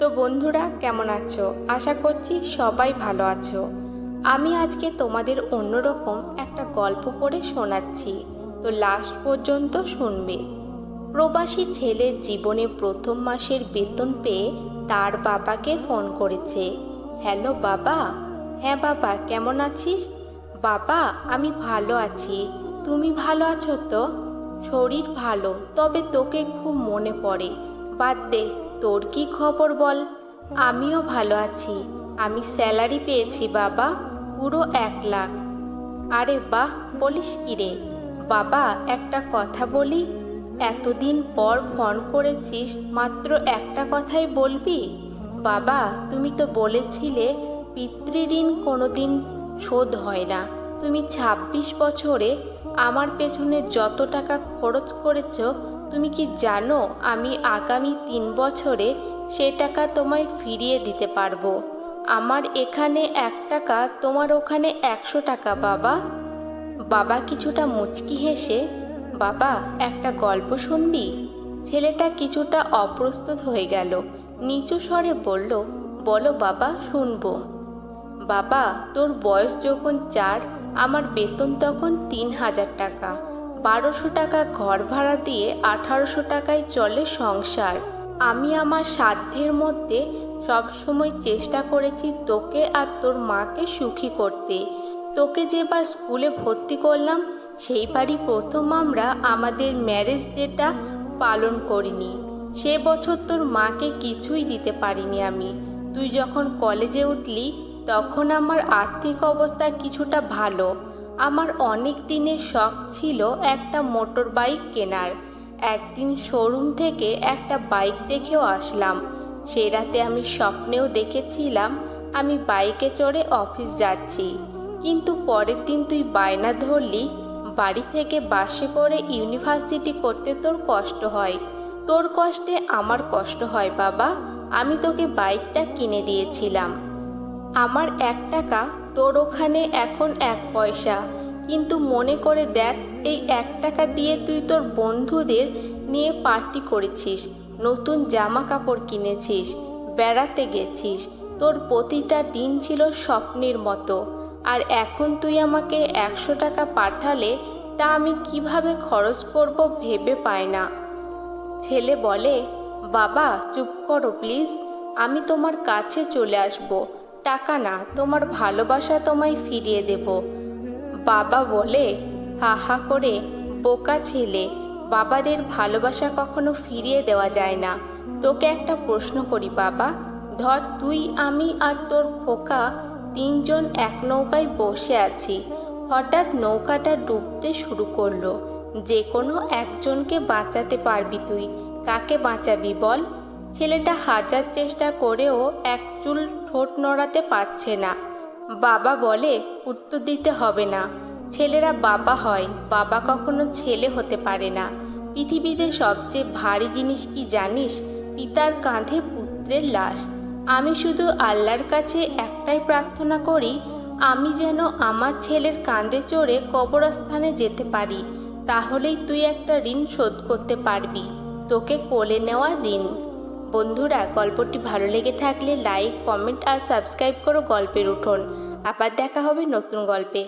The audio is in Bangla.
তো বন্ধুরা, কেমন আছো? আশা করছি সবাই ভালো আছো। আমি আজকে তোমাদের অন্যরকম একটা গল্প পড়ে শোনাচ্ছি। তো লাস্ট পর্যন্ত শুনবে। প্রবাসী ছেলের জীবনে প্রথম মাসের বেতন পেয়ে তার বাবাকে ফোন করেছে। হ্যালো বাবা? হ্যাঁ বাবা, কেমন আছিস? বাবা, আমি ভালো আছি। তুমি ভালো আছো তো? শরীর ভালো, তবে তোকে খুব মনে পড়ে। বাদ দে। তোর কি খবর বল? আমিও ভালো আছি। আমি স্যালারি পেয়েছি বাবা, পুরো এক লাখ। আরে বাহ, বলিস কি রে? বাবা, একটা কথা বলি? এতদিন পর ফোন করেছিস, মাত্র একটা কথাই বলবি? বাবা, তুমি তো বলেছিলে পিতৃঋণ কোনোদিন শোধ হয় না। তুমি ২৬ বছরে আমার পেছনে যত টাকা খরচ করেছ তুমি কি জানো আমি আগামী তিন বছরে সে টাকা তোমায় ফিরিয়ে দিতে পারব? আমার এখানে এক টাকা, তোমার ওখানে একশো টাকা, বাবা। বাবা কিছুটা মুচকি হেসে, বাবা, একটা গল্প শুনবি? ছেলেটা কিছুটা অপ্রস্তুত হয়ে গেল। নিচু স্বরে বলল, বলো বাবা, শুনব। বাবা, তোর বয়স যখন চার, আমার বেতন তখন তিন হাজার টাকা। বারোশো টাকা ঘর ভাড়া দিয়ে আঠারোশো টাকায় চলে সংসার। আমি আমার সাধ্যের মধ্যে সবসময় চেষ্টা করেছি তোকে আর তোর মাকে সুখী করতে। তোকে যেবার স্কুলে ভর্তি করলাম, সেইবারই প্রথম আমরা আমাদের ম্যারেজ ডেটা পালন করিনি। সে বছর তোর মাকে কিছুই দিতে পারিনি আমি। তুই যখন কলেজে উঠলি, তখন আমার আর্থিক অবস্থা কিছুটা ভালো। আমার অনেক দিনের শখ ছিল একটা মোটর বাইক কেনার। একদিন শোরুম থেকে একটা বাইক দেখেও আসলাম। সে রাতে আমি স্বপ্নেও দেখেছিলাম আমি বাইকে চড়ে অফিস যাচ্ছি। কিন্তু পরের দিন তুই বায়না ধরলি, বাড়ি থেকে বাসে করে ইউনিভার্সিটি করতে তোর কষ্ট হয়। তোর কষ্টে আমার কষ্ট হয় বাবা, আমি তোকে বাইকটা কিনে দিয়েছিলাম। আমার এক টাকা তোর ওখানে এখন এক পয়সা। কিন্তু মনে করে দেখ, এই এক টাকা দিয়ে তুই তোর বন্ধুদের নিয়ে পার্টি করেছিস, নতুন জামা কাপড় কিনেছিস, বেড়াতে গেছিস। তোর প্রতিটা দিন ছিল স্বপ্নের মতো। আর এখন তুই আমাকে একশো টাকা পাঠালে তা আমি কীভাবে খরচ করব ভেবে পাই না। ছেলে বলে, বাবা, চুপ করো প্লিজ। আমি তোমার কাছে চলে আসব। টাকা না, তোমার ভালোবাসা তোমায় ফিরিয়ে দেব। বাবা বলে হা হা করে, বোকা ছেলে, বাবাদের ভালোবাসা কখনো ফিরিয়ে দেওয়া যায় না। তোকে একটা প্রশ্ন করি বাবা, ধর তুই, আমি আর তোর খোকা তিনজন এক নৌকায় বসে আছি। হঠাৎ নৌকাটা ডুবতে শুরু করল। যে কোনো একজনকে বাঁচাতে পারবি তুই। কাকে বাঁচাবি বল? ছেলেটা হাজার চেষ্টা করেও এক চুল ঠোঁট নড়াতে পারছে না। বাবা বলে, উত্তর দিতে হবে না। ছেলেরা বাবা হয়, বাবা কখনো ছেলে হতে পারে না। পৃথিবীতে সবচেয়ে ভারী জিনিস কি জানিস? পিতার কাঁধে পুত্রের লাশ। আমি শুধু আল্লাহর কাছে একটাই প্রার্থনা করি, আমি যেন আমার ছেলের কাঁধে চড়ে কবরস্থানে যেতে পারি। তাহলেই তুই একটা ঋণ শোধ করতে পারবি। তোকে কোলে নেওয়া ঋণ। বন্ধুরা, গল্পটি ভালো লেগে থাকলে লাইক কমেন্ট আর সাবস্ক্রাইব করো গল্পের উঠোন। আবার দেখা হবে নতুন গল্পে।